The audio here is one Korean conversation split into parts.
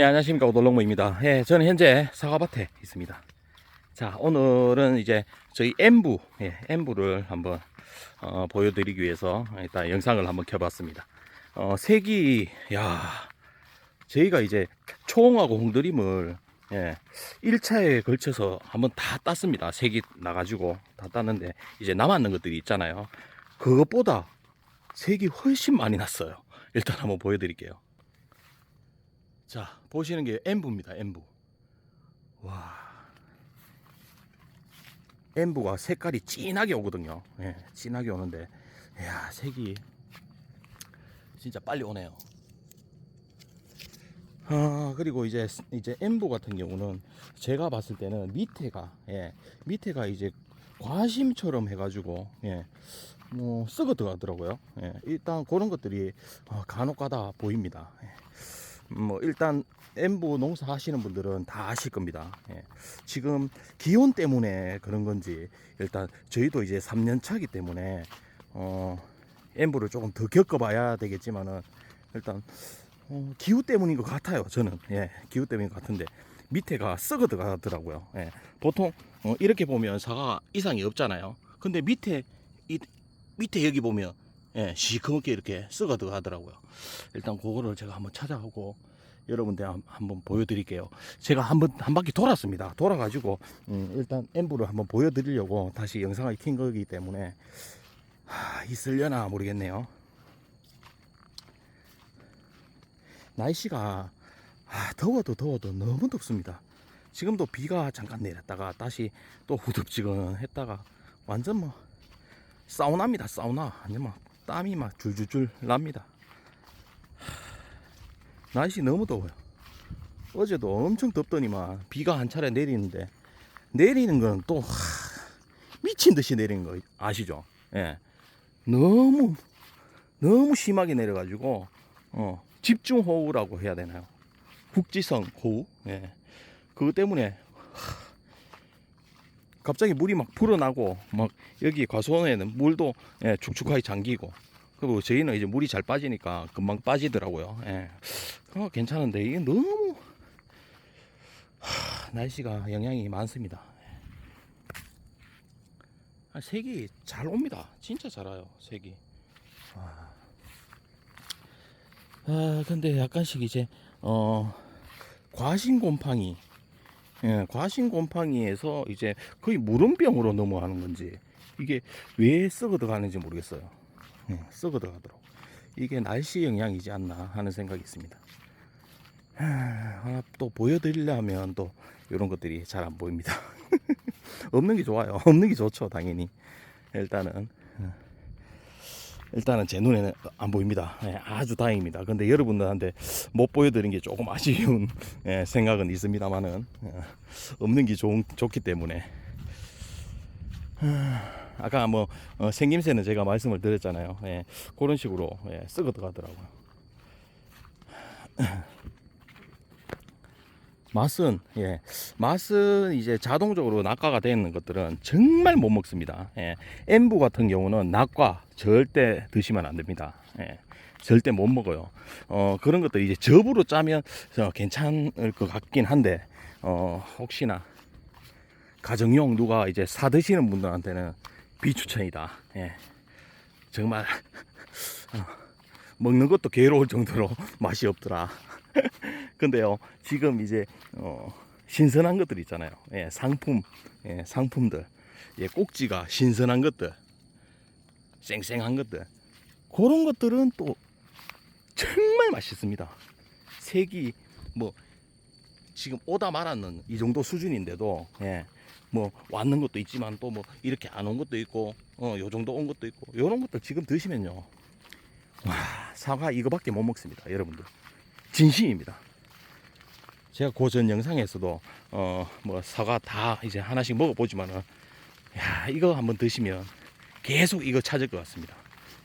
네, 안녕하십니까. 오돌롱모입니다. 예, 저는 현재 사과밭에 있습니다. 자, 오늘은 이제 저희 엠부, 예, 엠부를 한번, 어, 보여드리기 위해서 일단 영상을 한번 켜봤습니다. 어, 색이, 야 저희가 이제 초홍하고 홍드림을, 예, 1차에 걸쳐서 한번 다 땄습니다. 색이 나가지고 다 땄는데, 이제 남았는 것들이 있잖아요. 그것보다 색이 훨씬 많이 났어요. 일단 한번 보여드릴게요. 자, 보시는 게 엠부입니다. 엠부. 와. 엠부가 색깔이 진하게 오거든요. 예, 진하게 오는데, 야 색이 진짜 빨리 오네요. 아, 그리고 이제 이제 엠부 같은 경우는 제가 봤을 때는 밑에가 예, 밑에가 이제 과심처럼 해가지고 예, 뭐 썩어 들어가더라고요. 예, 일단 그런 것들이 어, 간혹가다 보입니다. 예. 뭐 일단 엠부 농사 하시는 분들은 다 아실 겁니다. 예. 지금 기온 때문에 그런 건지 일단 저희도 이제 3년 차기 때문에 어 엠부를 조금 더 겪어봐야 되겠지만은 일단 어, 기후 때문인 것 같아요. 저는 예 기후 때문인 것 같은데 밑에가 썩어 들어가더라고요. 예. 보통 어, 이렇게 보면 사과 이상이 없잖아요. 근데 밑에 이 밑에 여기 보면 예, 시커멓게 이렇게 썩어 들어가더라고요. 일단 그거를 제가 한번 찾아가고 여러분들 한- 한번 보여드릴게요. 제가 한번 한 바퀴 돌았습니다. 돌아가지고 음, 일단 엠브를 한번 보여드리려고 다시 영상을 킨 거기 때문에 하, 있으려나 모르겠네요. 날씨가 아, 더워도 더워도 너무 덥습니다. 지금도 비가 잠깐 내렸다가 다시 또 후덥지근 했다가 완전 뭐 사우나입니다. 사우나. 완전 막 땀이 막 줄줄줄 납니다. 날씨 너무 더워요. 어제도 엄청 덥더니만 비가 한 차례 내리는데 내리는 건 또 미친 듯이 내리는 거 아시죠? 예. 너무 너무 심하게 내려가지고 어, 집중 호우라고 해야 되나요? 국지성 호우. 예. 그것 때문에 하, 갑자기 물이 막 불어나고 막 여기 과수원에는 물도 예, 축축하게 잠기고 그리고 저희는 이제 물이 잘 빠지니까 금방 빠지더라고요. 예. 어, 괜찮은데 이게 너무 하, 날씨가 영향이 많습니다. 아, 색이 잘 옵니다. 진짜 잘 와요. 색이. 아, 아 근데 약간씩 이제 어 과신 곰팡이 예, 과신 곰팡이에서 이제 거의 물음병으로 넘어가는 건지 이게 왜 썩어 들어가는지 모르겠어요. 예, 썩어 들어가더라고. 이게 날씨 영향이지 않나 하는 생각이 있습니다. 하, 하나 또 보여드리려면 또 이런 것들이 잘 안 보입니다. 없는 게 좋아요. 없는 게 좋죠, 당연히. 일단은 어, 일단은 제 눈에는 안 보입니다. 예, 아주 다행입니다. 근데 여러분들한테 못 보여드린 게 조금 아쉬운 예, 생각은 있습니다만은 어, 없는 게 좋은, 좋기 때문에 하, 아까 뭐 어, 생김새는 제가 말씀을 드렸잖아요. 예, 그런 식으로 예, 썩어 들어가더라고요. 맛은 예 맛은 이제 자동적으로 낙과가 되는 것들은 정말 못 먹습니다. 예, 엠부 같은 경우는 낙과 절대 드시면 안 됩니다. 예, 절대 못 먹어요. 어 그런 것들 이제 접으로 짜면 저 괜찮을 것 같긴 한데 어 혹시나 가정용 누가 이제 사 드시는 분들한테는 비추천이다. 예, 정말 어, 먹는 것도 괴로울 정도로 맛이 없더라. 근데요, 지금 이제, 어, 신선한 것들 있잖아요. 예, 상품, 예, 상품들. 예, 꼭지가 신선한 것들. 쌩쌩한 것들. 그런 것들은 또 정말 맛있습니다. 색이, 뭐, 지금 오다 말았는 이 정도 수준인데도, 예, 뭐, 왔는 것도 있지만 또 뭐, 이렇게 안 온 것도 있고, 어, 요 정도 온 것도 있고, 요런 것들 지금 드시면요. 와, 사과 이거밖에 못 먹습니다. 여러분들. 진심입니다. 제가 그전 영상에서도 어 뭐 사과 다 이제 하나씩 먹어보지만은 야 이거 한번 드시면 계속 이거 찾을 것 같습니다.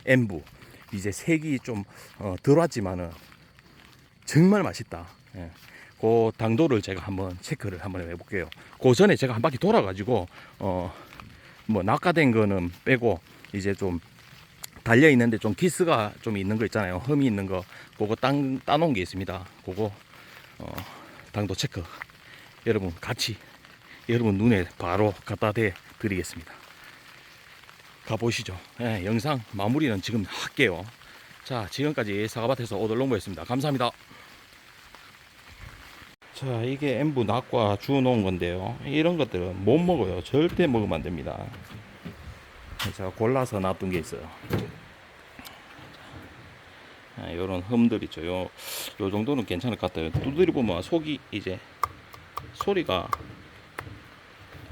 엠부 이제 색이 좀 어, 들어왔지만은 정말 맛있다. 예. 그 당도를 제가 한번 체크를 한번 해볼게요. 그 전에 제가 한 바퀴 돌아가지고 어뭐 낙가된 거는 빼고 이제 좀 달려 있는데 좀 기스가 좀 있는 거 있잖아요. 흠이 있는 거 그거 따, 따놓은 게 있습니다. 그거 어, 당도 체크 여러분 같이 여러분 눈에 바로 갖다 대 드리겠습니다. 가보시죠. 예, 영상 마무리는 지금 할게요. 자, 지금까지 사과밭에서 오돌롱보였습니다. 감사합니다. 자, 이게 엠부 낙과 주워 놓은 건데요. 이런 것들은 못 먹어요. 절대 먹으면 안 됩니다. 제가 골라서 놔둔 게 있어요. 아, 요런 흠들 있죠. 요, 요 정도는 괜찮을 것 같아요. 두드려 보면 속이 이제 소리가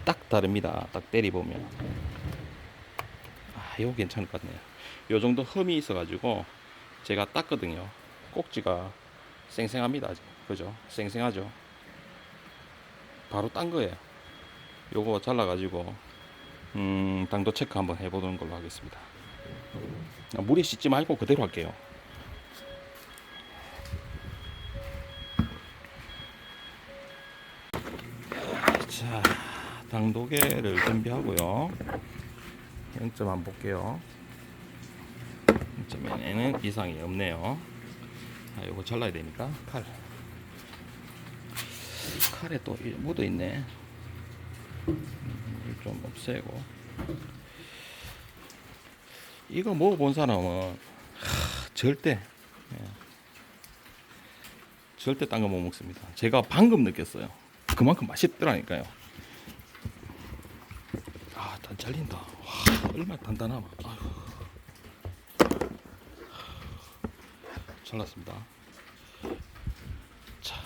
딱 다릅니다. 딱 때리 보면. 아, 이거 괜찮을 것 같네요. 요 정도 흠이 있어가지고 제가 땄거든요. 꼭지가 쌩쌩합니다. 그죠? 쌩쌩하죠. 바로 딴 거예요. 요거 잘라가지고 음, 당도 체크 한번 해보는 걸로 하겠습니다. 아, 물에 씻지 말고 그대로 할게요. 자, 당도계를 준비하고요. 0점 한번 볼게요. 0점에는 이상이 없네요. 아, 요거 잘라야 되니까 칼. 칼에 또 이- 묻어 있네. 음, 좀 없애고. 이거 먹어본 사람은 하, 절대 예, 절대 딴 거 못 먹습니다. 제가 방금 느꼈어요. 그만큼 맛있더라니까요. 아, 단 잘린다. 와, 얼마나 단단하마. 아휴. 잘랐습니다. 자,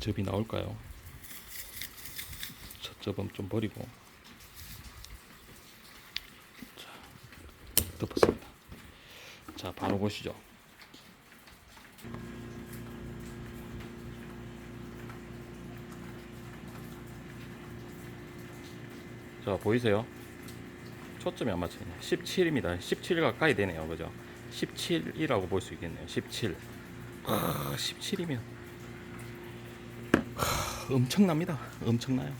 접이 나올까요? 첫 접은 좀 버리고. 자, 덮었습니다. 자, 바로 보시죠. 자 보이세요? 초점이 안 맞추네. 17입니다. 17 가까이 되네요. 그죠? 17이라고 볼 수 있겠네요. 17 아, 17이면. 엄청납니다. 엄청나요